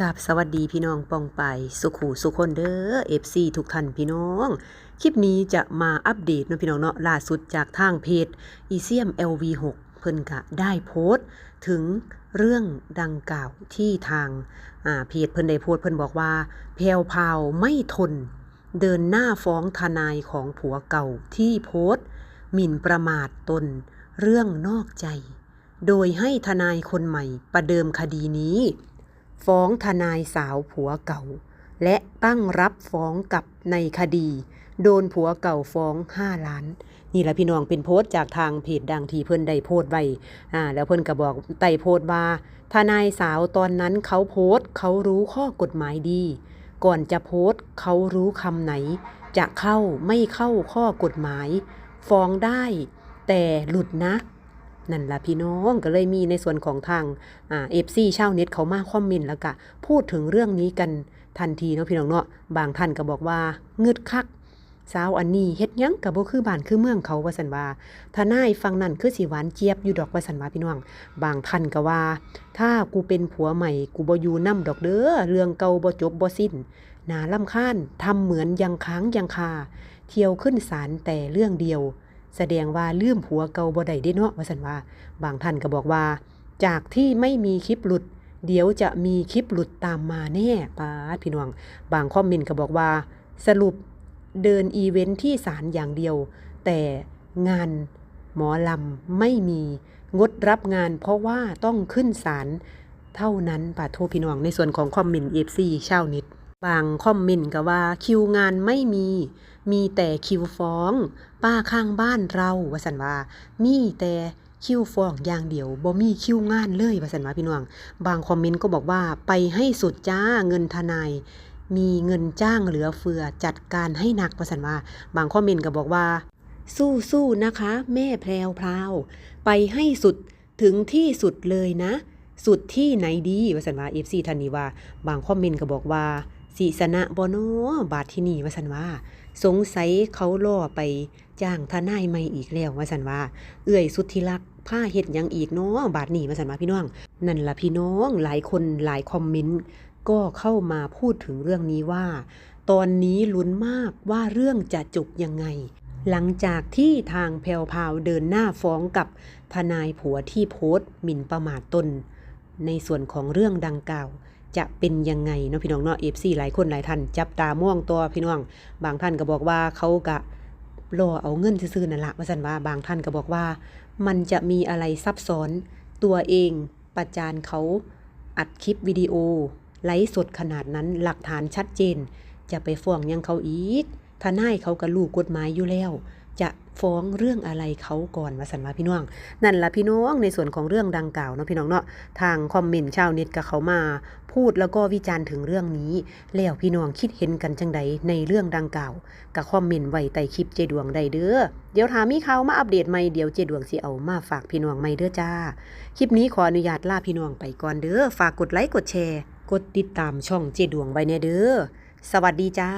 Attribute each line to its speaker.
Speaker 1: กับสวัสดีพี่น้องปองไป สุขูสุคนเด้อ FC ทุกท่านพี่น้อง คลิปนี้จะมาอัปเดตนะพี่น้องเนาะล่าสุดจากทางเพจ e c m LV6 เพิ่นกะได้โพสต์ ถึงเรื่องดังกล่าวที่ทางเพจเพิ่นได้โพสต์เพิ่นบอกว่าแพวพาวไม่ทน เดินหน้าฟ้องทนายของผัวเก่าที่โพสต์ หมิ่นประมาทตน เรื่องนอกใจ โดยให้ทนายคนใหม่ประเดิมคดีนี้ ฟ้องทนายสาวผัวเก่า และตั้งรับฟ้องกับในคดี โดนผัวเก่าฟ้อง 5 ล้าน นี่แหละพี่น้องเป็นโพสต์จากทางเพจดังที่เพิ่อนได้โพสต์ไว้อ่าแล้วเพิ่อนก็บอกไต่โพสต์ว่า ทนายสาวตอนนั้นเขาโพสต์เขารู้ข้อกฎหมายดี ก่อนจะโพสต์เขารู้คำไหน จะเข้าไม่เข้าข้อกฎหมาย ฟ้องได้ แต่หลุดนะ นั่นล่ะพี่น้องก็เลยมีในส่วนของทางเอฟซีชาวเน็ตเขามาคอมเมนต์แล้วก็พูดถึงเรื่องนี้กันทันทีเนาะพี่น้องเนาะบางท่านก็บอกว่าเงืดคักสาวอันนี้เฮ็ดยังกับบ่คือบ้านคือเมืองเขาว่าซั่นว่าทนายฟังนั่นคือสิหวานเจี๊ยบอยู่ดอกว่าซั่นว่าพี่น้อง บางท่านก็ว่า ถ้ากูเป็นผัวใหม่กูบ่อยู่นํดอกเด้อเรื่องเก่าบ่จบบ่สิ้นนาลำคาญทำเหมือนยังค้างยังคา เที่ยวขึ้นศาลแต่เรื่องเดียว แสดงว่าลืมผัวเก่าบ่ได้เด้เนาะว่าซั่นว่า บางท่านก็บอกว่า จากที่ไม่มีคลิปหลุด เดี๋ยวจะมีคลิปหลุดตามมาแน่ป้าพี่น้อง บางคอมเมนต์ก็บอกว่า สรุปเดินอีเวนท์ที่ศาลอย่างเดียว แต่งานหมอลำไม่มีงดรับงานเพราะว่าต้องขึ้นศาลเท่านั้นปาโทพี่น้องในส่วนของคอมเมนต์เอฟซีชาวเน็ต บางคอมเมนต์ก็ว่าคิวงานไม่มี มีแต่คิวฟ้อง ป้าข้างบ้านเราว่าสันว่า มีแต่คิวฟ้องอย่างเดียวบ่มีคิวงานเลยว่าสันว่าพี่น้อง บางคอมเมนต์ก็บอกว่าไปให้สุดจ้าเงินทนาย มีเงินจ้างเหลือเฟือจัดการให้หนักว่าสันว่า บางคอมเมนต์ก็บอกว่า สู้ๆนะคะ แม่แพรวพราวไปให้สุดถึงที่สุดเลยนะ สุดที่ไหนดีว่าสันว่า FC ทันนีว่า บางคอมเมนต์ก็บอกว่า สีสนะบอนอบาทที่นี่ว่าสันว่า สงสัยเขาล่อไปจ้างทนายใหม่อีกแล้วว่าสันว่า เอื้อยสุดที่รักผ้าเฮ็ดยังอีกเนาะบาทนี้ว่าสันว่าพี่น้อง นั่นละพี่น้องหลายคนหลายคอมเมนต์ก็เข้ามาพูดถึงเรื่องนี้ว่า ตอนนี้ลุ้นมากว่าเรื่องจะจบยังไง หลังจากที่ทางแพวพาวเดินหน้าฟ้องกับทนายผัวที่โพสต์หมิ่นประมาทตนในส่วนของเรื่องดังกล่าว จะเป็นยังไงเนาะพี่น้องเนาะเอฟซีหลายคนหลายท่านจับตาม่วงตัวพี่น้อง บางท่านก็บอกว่าเขากะรอเอาเงินซื่อนั่นละว่าสันว่าบางท่านก็บอกว่า มันจะมีอะไรซับซ้อนตัวเองประจานเขาอัดคลิปวิดีโอไลฟ์สดขนาดนั้นหลักฐานชัดเจน จะไปฟ้องยังเขาอีกทนายเขาก็รู้กฎหมายอยู่แล้ว จะฟ้องเรื่องอะไรเขาก่อนว่าสันว่าพี่น้อง นั่นละพี่น้องในส่วนของเรื่องดังกล่าวเนาะพี่น้องเนาะทางคอมเมนต์ชาวเน็ตก็เขามา พูดแล้วก็วิจารณ์ถึงเรื่องนี้ แล้วพี่น้องคิดเห็นกันจังใดในเรื่องดังกล่าวก็คอมเมนต์ไว้ใต้คลิปเจดวงได้เด้อเดี๋ยวถามีข่าวมาอัปเดตใหม่เดี๋ยวเจดวงสิเอามาฝากพี่น้องใหม่เด้อจ้าคลิปนี้ขออนุญาตลาพี่น้องไปก่อนเด้อฝากกดไลค์กดแชร์ กดติดตามช่องเจดวงไว้แน่เด้อสวัสดีจ้า